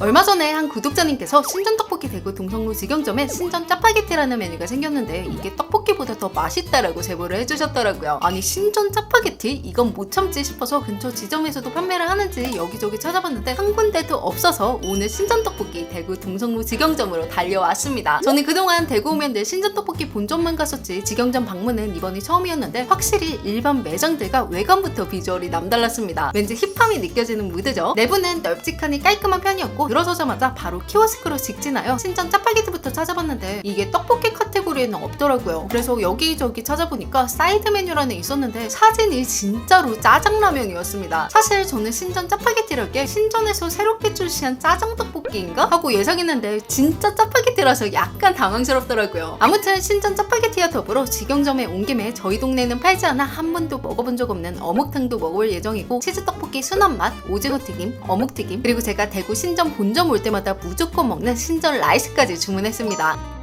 얼마 전에 한 구독자님께서 신전 떡볶이 대구 동성로 직영점에 신전 짜파게티라는 메뉴가 생겼는데 이게 떡볶이보다 더 맛있다라고 제보를 해주셨더라고요. 아니 신전 짜파게티? 이건 못 참지 싶어서 근처 지점에서도 판매를 하는지 여기저기 찾아봤는데 한 군데도 없어서 오늘 신전 떡볶이 대구 동성로 직영점으로 달려왔습니다. 저는 그동안 대구 오면 늘 신전 떡볶이 본점만 갔었지 직영점 방문은 이번이 처음이었는데 확실히 일반 매장들과 외관부터 비주얼이 남달랐습니다. 왠지 힙함이 느껴지는 무드죠. 내부는 널찍하니 깔끔한 편이었고 들어서자마자 바로 키오스크로 직진하여 신전 짜파게티부터 찾아봤는데 이게 떡볶이 카테고리에는 없더라고요. 그래서 여기저기 찾아보니까 사이드 메뉴란에 있었는데 사진이 진짜로 짜장라면이었습니다. 사실 저는 신전 짜파게티를 게 신전에서 새롭게 출시한 짜장 떡볶이인가 하고 예상했는데 진짜 짜파게티라서 약간 당황스럽더라고요. 아무튼 신전 짜파게티와 더불어 직영점에 온 김에 저희 동네는 팔지 않아 한 번도 먹어본 적 없는 어묵탕도 먹어볼 예정이고 치즈 떡볶이 순한 맛, 오징어 튀김, 어묵 튀김 그리고 제가 대구 신전 본점 올 때마다 무조건 먹는 신전 라이스까지 주문했습니다.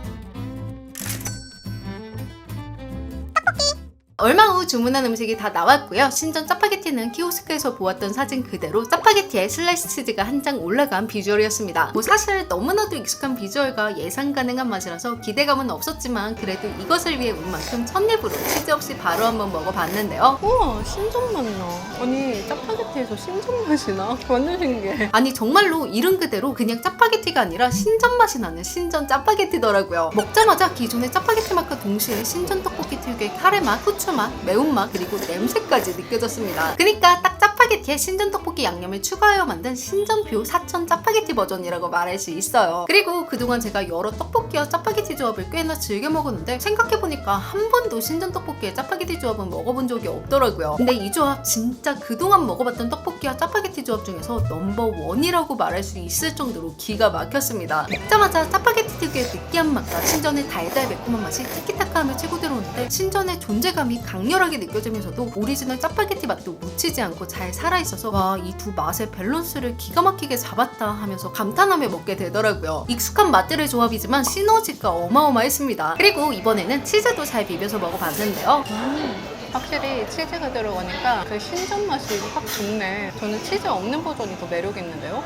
얼마 후 주문한 음식이 다 나왔고요. 신전 짜파게티는 키오스크에서 보았던 사진 그대로 짜파게티에 슬라이스 치즈가 한 장 올라간 비주얼이었습니다. 뭐 사실 너무나도 익숙한 비주얼과 예상 가능한 맛이라서 기대감은 없었지만 그래도 이것을 위해 온 만큼 첫 입으로 치즈 없이 바로 한번 먹어봤는데요. 우와 신전 맛 나. 아니 짜파게티에서 신전 맛이 나. 완전 신기해. 아니 정말로 이름 그대로 그냥 짜파게티가 아니라 신전 맛이 나는 신전 짜파게티더라고요. 먹자마자 기존의 짜파게티 맛과 동시에 신전 떡볶이 특유의 카레 맛, 후추 맛, 매운맛 그리고 냄새까지 느껴졌습니다. 그러니까 딱 짜파게티에 신전 떡볶이 양념을 추가하여 만든 신전표 사천 짜파게티 버전이라고 말할 수 있어요. 그리고 그동안 제가 여러 떡볶이와 짜파게티 조합을 꽤나 즐겨 먹었는데 생각해보니까 한 번도 신전 떡볶이에 짜파게티 조합은 먹어본 적이 없더라고요. 근데 이 조합 진짜 그동안 먹어봤던 떡볶이와 짜파게티 조합 중에서 넘버 원이라고 말할 수 있을 정도로 기가 막혔습니다. 먹자마자 짜파게티 특유의 느끼한 맛과 신전의 달달 매콤한 맛이 티키타카하며 치고 들어오는데 신전의 존재감이 강렬하게 느껴지면서도 오리지널 짜파게티 맛도 묻히지 않고 잘 살아있어서 와 이 두 맛의 밸런스를 기가 막히게 잡았다 하면서 감탄하며 먹게 되더라고요. 익숙한 맛들의 조합이지만 시너지가 어마어마했습니다. 그리고 이번에는 치즈도 잘 비벼서 먹어봤는데요. 음, 확실히 치즈가 들어가니까 그 신전 맛이 확 좋네. 저는 치즈 없는 버전이 더 매력 있는데요.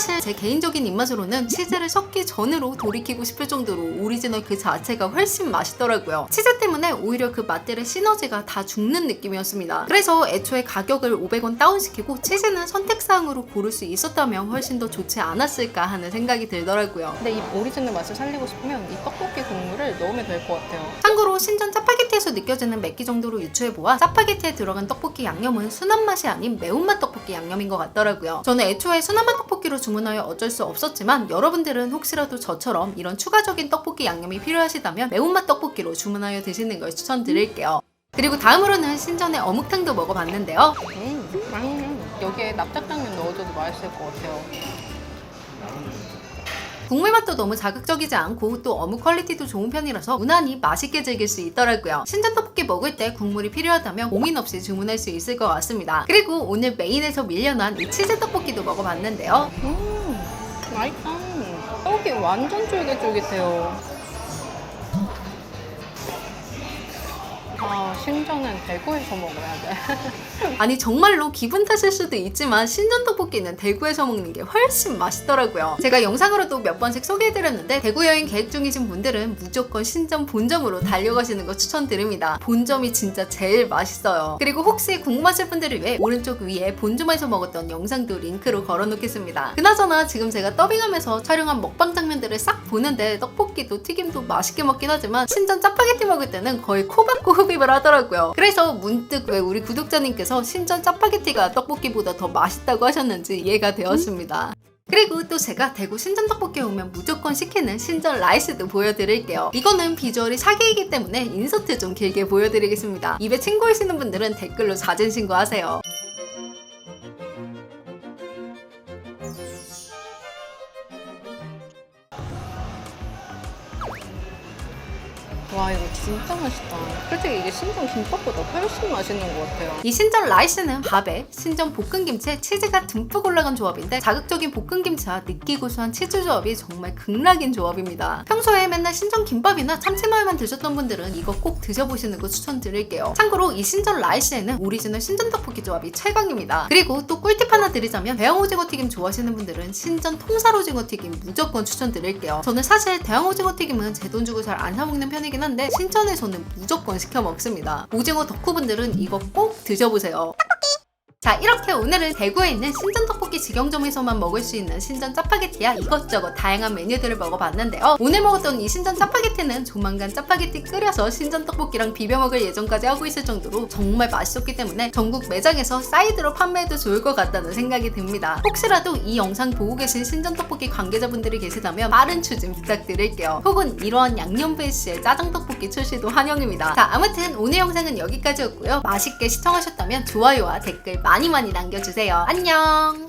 사실 제 개인적인 입맛으로는 치즈를 섞기 전으로 돌이키고 싶을 정도로 오리지널 그 자체가 훨씬 맛있더라고요. 치즈 때문에 오히려 그 맛들의 시너지가 다 죽는 느낌이었습니다. 그래서 애초에 가격을 500원 다운시키고 치즈는 선택사항으로 고를 수 있었다면 훨씬 더 좋지 않았을까 하는 생각이 들더라고요. 근데 이 오리지널 맛을 살리고 싶으면 이 떡볶이 국물을 넣으면 될 것 같아요. 참고로 신전 짜파게 티에서 느껴지는 맵기 정도로 유추해보아 짜파게티에 들어간 떡볶이 양념은 순한 맛이 아닌 매운맛 떡볶이 양념인 것 같더라고요. 저는 애초에 순한 맛 떡볶이로 주문하여 어쩔 수 없었지만 여러분들은 혹시라도 저처럼 이런 추가적인 떡볶이 양념이 필요하시다면 매운맛 떡볶이로 주문하여 드시는 걸 추천드릴게요. 그리고 다음으로는 신전의 어묵탕도 먹어봤는데요. 음, 맛있네. 여기에 납작당면 넣어줘도 맛있을 것 같아요. 국물 맛도 너무 자극적이지 않고 또 어묵 퀄리티도 좋은 편이라서 무난히 맛있게 즐길 수 있더라고요. 신전 떡볶이 먹을 때 국물이 필요하다면 고민 없이 주문할 수 있을 것 같습니다. 그리고 오늘 메인에서 밀려난 이 치즈 떡볶이도 먹어봤는데요. 음, 맛있다. 떡이 완전 쫄깃쫄깃해요. 아, 신전은 대구에서 먹어야 돼. 아니 정말로 기분 탓일 수도 있지만 신전 떡볶이는 대구에서 먹는 게 훨씬 맛있더라고요. 제가 영상으로도 몇 번씩 소개해드렸는데 대구 여행 계획 중이신 분들은 무조건 신전 본점으로 달려가시는 거 추천드립니다. 본점이 진짜 제일 맛있어요. 그리고 혹시 궁금하실 분들을 위해 오른쪽 위에 본점에서 먹었던 영상도 링크로 걸어놓겠습니다. 그나저나 지금 제가 더빙하면서 촬영한 먹방 장면들을 싹 보는데 떡볶이도 튀김도 맛있게 먹긴 하지만 신전 짜파게티 먹을 때는 거의 코박고 흡입을 하더라고요. 그래서 문득 왜 우리 구독자님께서 신전 짜파게티가 떡볶이보다 더 맛있다고 하셨는지 이해가 되었습니다. 그리고 또 제가 대구 신전 떡볶이 오면 무조건 시키는 신전 라이스도 보여드릴게요. 이거는 비주얼이 사기이기 때문에 인서트 좀 길게 보여드리겠습니다. 입에 침 고이시는 분들은 댓글로 사진 신고하세요. 와 이거 진짜 맛있다. 솔직히 이게 신전 김밥보다 훨씬 맛있는 것 같아요. 이 신전 라이스는 밥에 신전 볶음김치에 치즈가 듬뿍 올라간 조합인데 자극적인 볶음김치와 느끼 고소한 치즈 조합이 정말 극락인 조합입니다. 평소에 맨날 신전 김밥이나 참치마요만 드셨던 분들은 이거 꼭 드셔보시는 거 추천드릴게요. 참고로 이 신전 라이스에는 오리지널 신전 떡볶이 조합이 최강입니다. 그리고 또 꿀팁 하나 드리자면 대형 오징어 튀김 좋아하시는 분들은 신전 통살 오징어 튀김 무조건 추천드릴게요. 저는 사실 대형 오징어 튀김은 제 돈 주고 잘 안 사 먹는 편이긴 한데 신전에서는 무조건 시켜 먹습니다. 오징어 덕후분들은 이거 꼭 드셔보세요. 자 이렇게 오늘은 대구에 있는 신전 떡볶이 직영점에서만 먹을 수 있는 신전 짜파게티야 이것저것 다양한 메뉴들을 먹어봤는데요. 오늘 먹었던 이 신전 짜파게티는 조만간 짜파게티 끓여서 신전 떡볶이랑 비벼 먹을 예정까지 하고 있을 정도로 정말 맛있었기 때문에 전국 매장에서 사이드로 판매해도 좋을 것 같다는 생각이 듭니다. 혹시라도 이 영상 보고 계신 신전 떡볶이 관계자분들이 계시다면 빠른 추진 부탁드릴게요. 혹은 이러한 양념 베이스의 짜장 떡볶이 출시도 환영입니다. 자 아무튼 오늘 영상은 여기까지였고요. 맛있게 시청하셨다면 좋아요와 댓글 많이 많이 남겨주세요. 안녕!